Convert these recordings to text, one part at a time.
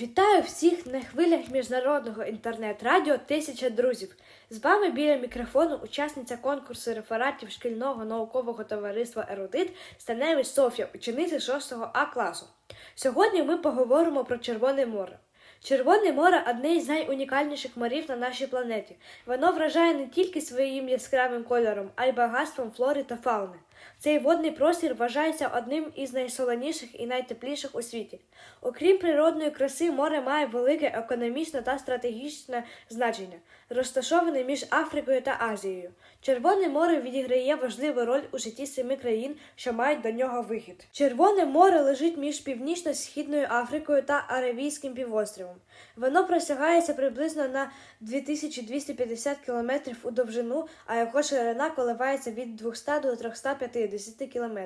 Вітаю всіх на хвилях міжнародного інтернет-радіо Тисяча друзів. З вами біля мікрофону учасниця конкурсу рефератів шкільного наукового товариства Ерудит Станевич Софія, учениця 6 А класу. Сьогодні ми поговоримо про Червоне море. Червоне море одне із найунікальніших морів на нашій планеті. Воно вражає не тільки своїм яскравим кольором, а й багатством флори та фауни. Цей водний простір вважається одним із найсоленіших і найтепліших у світі. Окрім природної краси, море має велике економічне та стратегічне значення, розташоване між Африкою та Азією. Червоне море відіграє важливу роль у житті семи країн, що мають до нього вихід. Червоне море лежить між північно-східною Африкою та Аравійським півостровом. Воно просягається приблизно на 2250 км у довжину, а його ширина коливається від 200 до 350 км.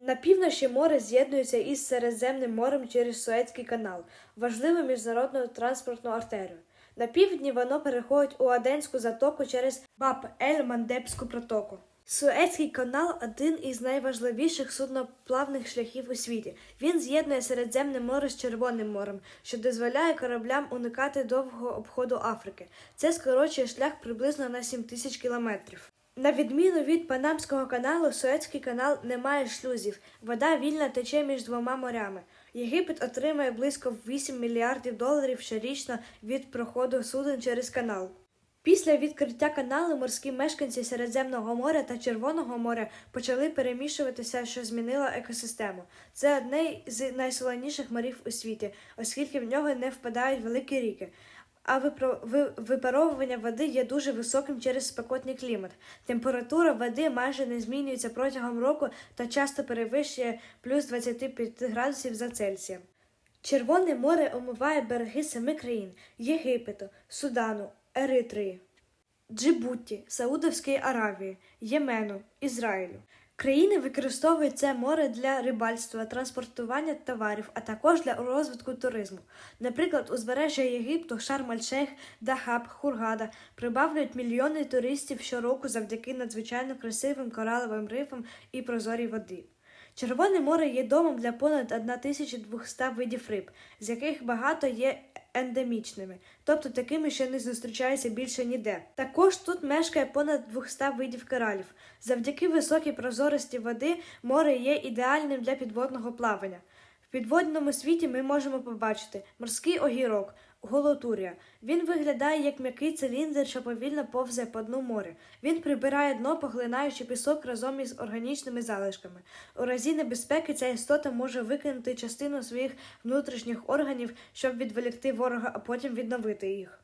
На півночі море з'єднується із Середземним морем через Суецький канал, важливу міжнародну транспортну артерію. На півдні воно переходить у Аденську затоку через Баб-Ель-Мандебську протоку. Суецький канал один із найважливіших судноплавних шляхів у світі. Він з'єднує Середземне море з Червоним морем, що дозволяє кораблям уникати довгого обходу Африки. Це скорочує шлях приблизно на 7 тисяч кілометрів. На відміну від Панамського каналу, Суецький канал не має шлюзів. Вода вільно тече між двома морями. Єгипет отримає близько 8 мільярдів доларів щорічно від проходу суден через канал. Після відкриття каналу морські мешканці Середземного моря та Червоного моря почали перемішуватися, що змінило екосистему. Це одне з найсоленіших морів у світі, оскільки в нього не впадають великі ріки. А випаровування води є дуже високим через спекотний клімат. Температура води майже не змінюється протягом року та часто перевищує плюс 25 градусів за Цельсієм. Червоне море омиває береги семи країн Єгипету, Судану, Еритрії, Джибуті, Саудовської Аравії, Ємену, Ізраїлю. Країни використовують це море для рибальства, транспортування товарів, а також для розвитку туризму. Наприклад, узбережжя Єгипту, Шарм-Аль-Шейх, Дахаб, Хургада прибавлюють мільйони туристів щороку завдяки надзвичайно красивим кораловим рифам і прозорій воді. Червоне море є домом для понад 1200 видів риб, з яких багато є ендемічними, тобто такими, що не зустрічаються більше ніде. Також тут мешкає понад 200 видів коралів. Завдяки високій прозорості води море є ідеальним для підводного плавання. В підводному світі ми можемо побачити морський огірок, голотурія. Він виглядає як м'який циліндр, що повільно повзає по дну моря. Він прибирає дно, поглинаючи пісок разом із органічними залишками. У разі небезпеки ця істота може викинути частину своїх внутрішніх органів, щоб відволікти ворога, а потім відновити їх.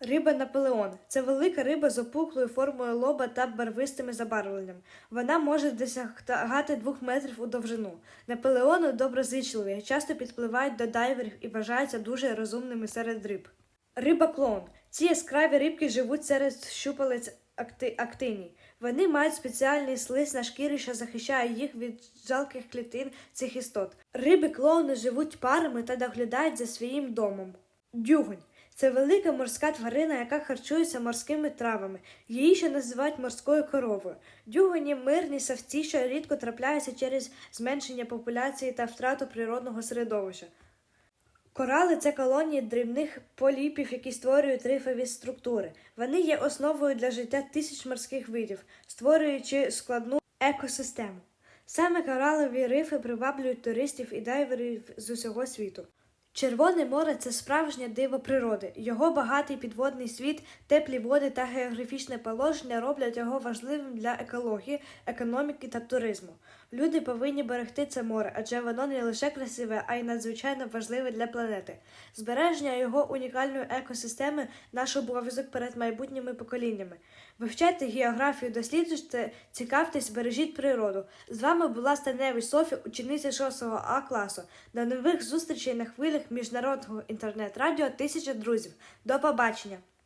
Риба Наполеон це велика риба з опуклою формою лоба та барвистими забарвленням. Вона може досягати двох метрів у довжину. Наполеони доброзичливі, часто підпливають до дайверів і вважаються дуже розумними серед риб. Риба клоун. Ці яскраві рибки живуть серед щупалець акти... актиній. Вони мають спеціальний слиз на шкірі, що захищає їх від жалких клітин цих істот. Риби клоуни живуть парами та доглядають за своїм домом. Дюгонь. Це велика морська тварина, яка харчується морськими травами. Її ще називають морською коровою. Дюгоні мирні савці, що рідко трапляються через зменшення популяції та втрату природного середовища. Корали це колонії дрібних поліпів, які створюють рифові структури. Вони є основою для життя тисяч морських видів, створюючи складну екосистему. Саме коралові рифи приваблюють туристів і дайверів з усього світу. Червоне море це справжнє диво природи. Його багатий підводний світ, теплі води та географічне положення роблять його важливим для екології, економіки та туризму. Люди повинні берегти це море, адже воно не лише красиве, а й надзвичайно важливе для планети. Збереження його унікальної екосистеми наш обов'язок перед майбутніми поколіннями. Вивчайте географію, досліджуйте, цікавтесь, бережіть природу. З вами була Станевич Софія, учениця 6 А класу. До нових зустрічей на хвилях міжнародного інтернет-радіо Тисяча друзів. До побачення!